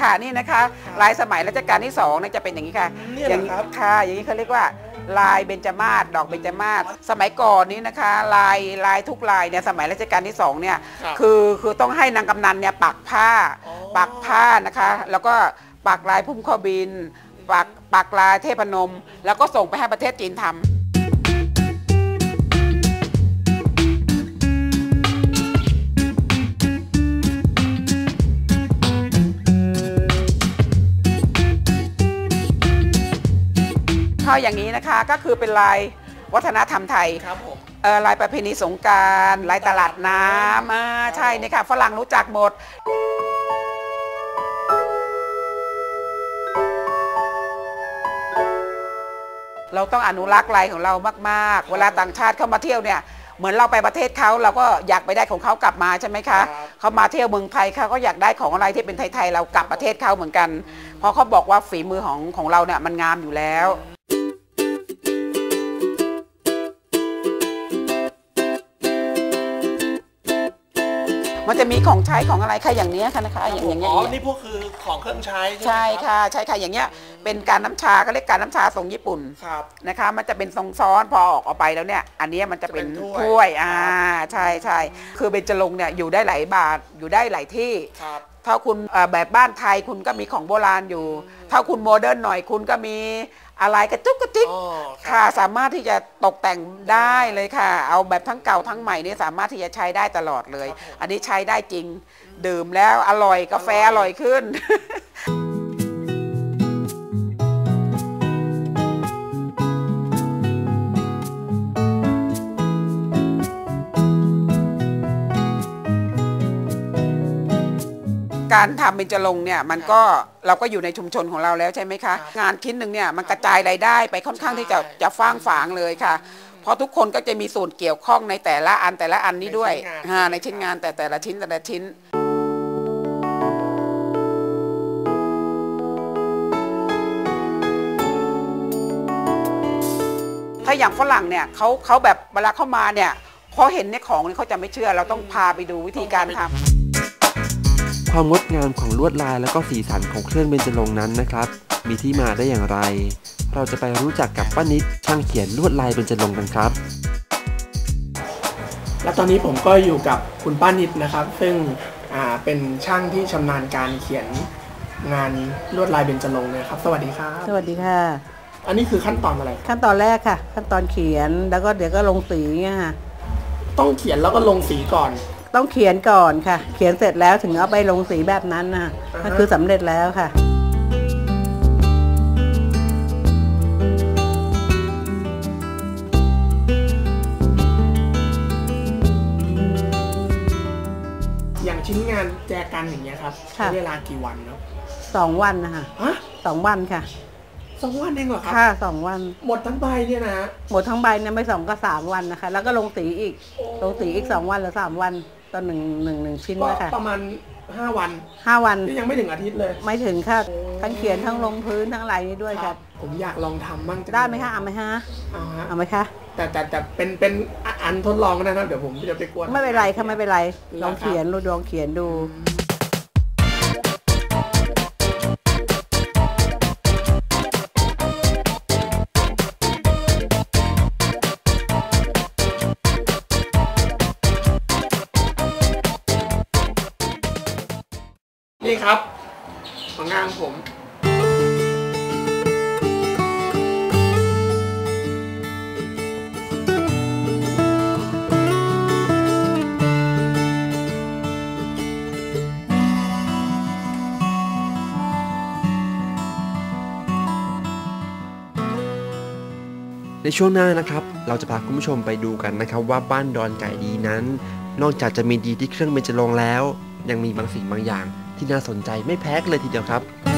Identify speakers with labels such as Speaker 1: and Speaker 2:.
Speaker 1: ค่ะนี่นะคะลายสมัยรัชกาลที่สองเนี่ยจะเป็นอย่างนี้ค่ะ
Speaker 2: เนี่ยเหรอครับ
Speaker 1: ค่ะ อย่างนี้เขาเรียกว่า ลายเบญจมาศดอกเบญจมาศสมัยก่อนนี้นะคะ ลายลายทุกลายเนี่ยสมัยรัชกาลที่สองเนี่ย
Speaker 2: ครับ
Speaker 1: คือคือต้องให้นางกำนันเนี่ยปักผ้า
Speaker 2: อ๋อ
Speaker 1: ปักผ้านะคะ แล้วก็ปักลายพุ่มข้อบิน ปักปักลายเทพนม แล้วก็ส่งไปให้ประเทศจีนทำ เข้าอย่างนี้นะคะ ก็คือเป็นลายวัฒนธรรมไทย
Speaker 2: ครับผม
Speaker 1: เอ่อลายประเพณีสงกรารลายตลาดน้ำอ่าใช่นี่ค่ะฝรั่งรู้จักหมด เราต้องอนุรักษ์ลายของเรามากๆ เวลาต่างชาติเข้ามาเที่ยวเนี่ย เหมือนเราไปประเทศเขาเราก็อยากไปได้ของเขากลับมาใช่ไหมคะ
Speaker 2: ครับ
Speaker 1: เขามาเที่ยวเมืองไทยเขาก็อยากได้ของอะไรที่เป็นไทยๆเรากลับประเทศเขาเหมือนกัน เพราะเขาบอกว่าฝีมือของของเราเนี่ยมันงามอยู่แล้ว มันจะมีของใช้ของอะไรค่ะอย่างเนี้ยค่ะนะคะอย่างอย่างเงี้ย
Speaker 2: อ๋อ นี่พวกคือของเครื่องใช้ใช่ไหม
Speaker 1: ใช่
Speaker 2: รับ
Speaker 1: ค่ะใช่ค่ะอย่างเงี้ยเป็นการน้ำชาก็เรียกการน้ำชาทรงญี่ปุ่น
Speaker 2: ครับ
Speaker 1: นะคะ มันจะเป็นทรงซ้อนพอออกออกไปแล้วเนี่ย อันเนี้ยมันจะเป็น
Speaker 2: จะเป็นถ้วย
Speaker 1: ถ้วยอ่า
Speaker 2: ครับ
Speaker 1: ใช่ใช่คือเบญจรงค์เนี่ยอยู่ได้หลายบาทอยู่ได้หลายที่
Speaker 2: ครับ
Speaker 1: ถ้าคุณเอ่อแบบบ้านไทยคุณก็มีของโบราณอยู่ ถ้าคุณโมเดิร์นหน่อยคุณก็มี อะไรกระจุกกระจิก
Speaker 2: อ๋อ
Speaker 1: ค่ะสามารถที่จะตกแต่งได้เลยค่ะ เอาแบบทั้งเก่าทั้งใหม่เนี่ยสามารถที่จะใช้ได้ตลอดเลย อันนี้ใช้ได้จริง ดื่มแล้วอร่อยกาแฟอร่อยขึ้น การทำเบญจรงค์เนี่ยมันก็เราก็อยู่ในชุมชนของเราแล้วใช่ไหมคะ งานชิ้นหนึ่งเนี่ยมันกระจายรายได้ไปค่อนข้างที่จะจะฟ้างฝางเลยค่ะ เพราะทุกคนก็จะมีส่วนเกี่ยวข้องในแต่ละอันแต่ละอันนี้ด้วย
Speaker 2: ในชิ้นงาน
Speaker 1: อ่าในชิ้นงานแต่แต่ละชิ้นแต่ละชิ้น ถ้าอย่างฝรั่งเนี่ยเขาเขาแบบเวลาเข้ามาเนี่ยพอเห็นในของเนี่ยเขาจะไม่เชื่อเราต้องพาไปดูวิธีการทำ
Speaker 3: ความงดงามของลวดลายและก็สีสันของเครื่องเบญจรงค์นั้นนะครับ มีที่มาได้อย่างไร เราจะไปรู้จักกับป้านิดช่างเขียนลวดลายเบญจรงค์กันครับ
Speaker 2: และตอนนี้ผมก็อยู่กับคุณป้านิดนะครับ ซึ่งอ่าเป็นช่างที่ชำนาญการเขียนงานลวดลายเบญจรงค์นะครับ สวัสดีครับ
Speaker 4: สวัสดีค่ะ
Speaker 2: อันนี้คือขั้นตอนอะไรครับ
Speaker 4: ขั้นตอนแรกค่ะ ขั้นตอนเขียนแล้วก็เดี๋ยวก็ลงสีเงี้ยค่ะ
Speaker 2: ต้องเขียนแล้วก็ลงสีก่อน
Speaker 4: ต้องเขียนก่อนค่ะ เขียนเสร็จแล้วถึงเอาไปลงสีแบบนั้นนะ
Speaker 2: อ่าฮะ
Speaker 4: ก็คือสำเร็จแล้วค่ะ
Speaker 2: อย่างชิ้นงานแจกันอย่างเงี้ยครับ
Speaker 4: ค่ะ
Speaker 2: ใช้เวลากี่วันเนาะ
Speaker 4: สองวันนะคะ
Speaker 2: ฮะ
Speaker 4: สองวันค่ะ
Speaker 2: สองวันเองเหรอครับ
Speaker 4: ค่ะสองวัน
Speaker 2: หมดทั้งใบเนี่ยนะฮะ
Speaker 4: หมดทั้งใบเนี่ยไม่สองก็สามวันนะคะ แล้วก็ลงสีอีก ลงสีอีกสองวันหรือสามวัน ต่อหนึ่งหนึ่งหนึ่งชิ้น
Speaker 2: ก็
Speaker 4: นะคะ
Speaker 2: ประมาณ 5 วัน
Speaker 4: ห้าวัน
Speaker 2: นี่ยังไม่ถึงอาทิตย์เลย
Speaker 4: ไม่ถึงค่ะทั้งเขียนทั้งลงพื้นทั้งอะไรนี้ด้วยค่ะ
Speaker 2: ผมอยากลองทำบ้างจัง
Speaker 4: ได้ไหมคะเอาไหมฮะ
Speaker 2: เอาฮะ
Speaker 4: เอาไหมคะ
Speaker 2: แต่แต่แต่เป็นเป็นอันทดลองนะครับเดี๋ยวผมจะไปกวน
Speaker 4: ไม่เป็นไรค่ะไม่เป็นไร
Speaker 2: เหรอครับ
Speaker 4: ลองเขียนดูลองเขียนดู
Speaker 2: นี่ครับผลงานผม
Speaker 3: ในช่วงหน้านะครับ เราจะพาคุณผู้ชมไปดูกันนะครับ ว่าบ้านดอนไก่ดีนั้น นอกจากจะมีดีที่เครื่องเบญจรงแล้ว ยังมีบางสิ่งบางอย่าง ที่น่าสนใจไม่แพ้กันเลยทีเดียวครับ